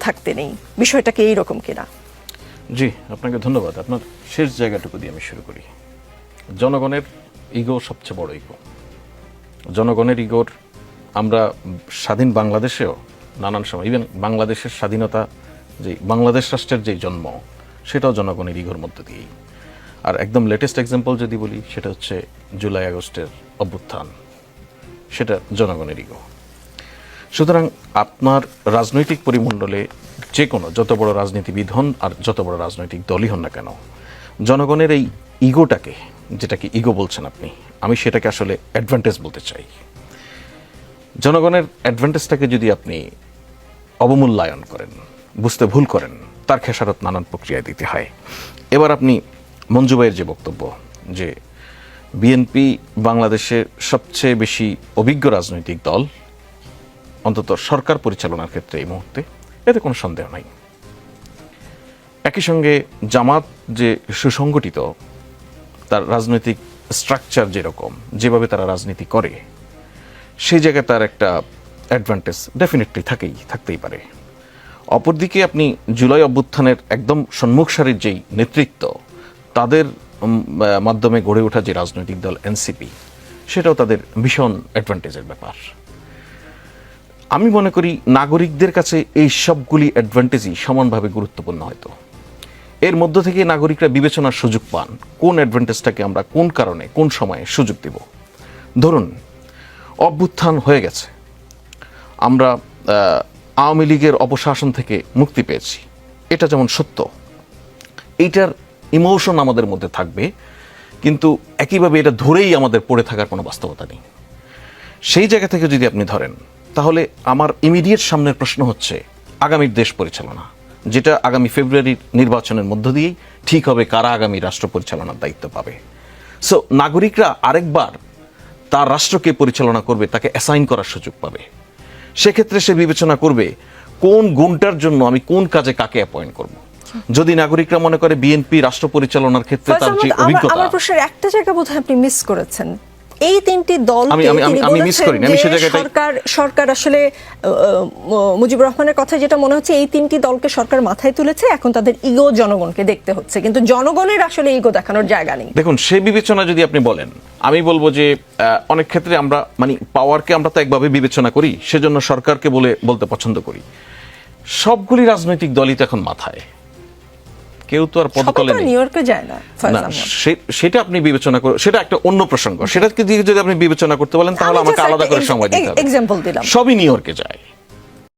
থাকতে নেই। বিষয়টা কি এইরকম কিনা। জি, আপনাকে ধন্যবাদ। আপনার শেষ জায়গাটুকু দিয়ে আমি শুরু করি। জনগণের ইগো সবচেয়ে বড় ইগো। জনগণের ইগোর আমরা স্বাধীন বাংলাদেশেও নানান সময় ইভেন বাংলাদেশের স্বাধীনতা, যে বাংলাদেশ রাষ্ট্রের যে জন্ম, সেটাও জনগণের ইগোর মধ্য দিয়েই। আর একদম লেটেস্ট এক্সাম্পল যদি বলি, সেটা হচ্ছে জুলাই আগস্টের অভ্যুত্থান। সেটা জনগণের ইগো। সুতরাং আপনার রাজনৈতিক পরিমণ্ডলে যে কোনো, যত বড় রাজনীতিবিদ হন আর যত বড় রাজনৈতিক দলই হন না কেন, জনগণের এই ইগোটাকে, যেটাকে ইগো বলছেন আপনি, আমি সেটাকে আসলে অ্যাডভান্টেজ বলতে চাই। জনগণের অ্যাডভান্টেজটাকে যদি আপনি অবমূল্যায়ন করেন, বুঝতে ভুল করেন, তার খেসারত নানান প্রক্রিয়ায় দিতে হয়। এবার আপনি মঞ্জুবাইয়ের যে বক্তব্য, যে বিএনপি বাংলাদেশের সবচেয়ে বেশি অভিজ্ঞ রাজনৈতিক দল অন্তত সরকার পরিচালনার ক্ষেত্রে এই মুহূর্তে এতে কোনো সন্দেহ নাই। একই সঙ্গে জামাত যে সুসংগঠিত, তার রাজনৈতিক স্ট্রাকচার যেরকম, যেভাবে তারা রাজনীতি করে সেই জায়গায় তার একটা অ্যাডভান্টেজ ডেফিনেটলি থাকেই, থাকতেই পারে। অপরদিকে আপনি জুলাই অভ্যুত্থানের একদম সম্মুখ সারির যেই নেতৃত্ব, তাদের মাধ্যমে গড়ে ওঠা যে রাজনৈতিক দল এনসিপি, সেটাও তাদের ভীষণ অ্যাডভান্টেজের ব্যাপার। আমি মনে করি নাগরিকদের কাছে এই সবগুলি অ্যাডভান্টেজই সমানভাবে গুরুত্বপূর্ণ হয়তো। এর মধ্য থেকে নাগরিকরা বিবেচনার সুযোগ পান, কোন অ্যাডভান্টেজটাকে আমরা কোন কারণে, কোন সময়ে সুযোগ দেব। ধরুন, অভ্যুত্থান হয়ে গেছে। আমরা আওয়ামী লীগের অপশাসন থেকে মুক্তি পেয়েছি। এটা যেমন সত্য, এইটার ইমোশন আমাদের মধ্যে থাকবে, কিন্তু একইভাবে এটা ধরেই আমাদের পড়ে থাকার কোনো বাস্তবতা নেই। সেই জায়গা থেকে যদি আপনি ধরেন তাহলে আমার ইমিডিয়েট সামনের প্রশ্ন হচ্ছে আগামীর দেশ পরিচালনা যেটা আগামী ফেব্রুয়ারির নির্বাচনের মধ্য দিয়েই ঠিক হবে কারা আগামী রাষ্ট্র পরিচালনার দায়িত্ব পাবে। সো নাগরিকরা আরেকবার তার রাষ্ট্রকে পরিচালনা করবে তাকে অ্যাসাইন করার সুযোগ পাবে। সেক্ষেত্রে সে বিবেচনা করবে কোন গুণটার জন্য আমি কোন কাজে কাকে অ্যাপয়েন্ট করব? যদি নাগরিকরা মনে করে বিএনপি রাষ্ট্র পরিচালনার ক্ষেত্রে তার যে অভিজ্ঞতা আমার প্রশ্নের একটা জায়গা বোধহয় আপনি মিস করেছেন। এই তিনটি দল আমি- সরকার সরকার আসলে মুজিবুর রহমানের কথা যেটা মনে হচ্ছে এই তিনটি দলকে সরকার মাথায় তুলেছে এখন তাদের ইগো জনগণকে দেখতে হচ্ছে। কিন্তু জনগণের আসলে ইগো দেখানোর জায়গা নেই। দেখুন সে বিবেচনা যদি আপনি বলেন আমি বলব যে অনেক ক্ষেত্রে আমরা মানে পাওয়ারকে আমরা তো একভাবে বিবেচনা করি সেজন্য সরকারকে বলে বলতে পছন্দ করি। সবগুলি রাজনৈতিক দলই তো এখন মাথায়। কেউ তো আর পদতলে তো নেই নিউ ইয়র্কে যায় না না সেটা আপনি বিবেচনা করুন সেটা একটা অন্য প্রসঙ্গ। সেটাকে যদি আপনি বিবেচনা করতে বলেন তাহলে আমাকে আলাদা করে সময় দিতে হবে। এক্সাম্পল দিলাম। সবই নিউ ইয়র্কে যায়।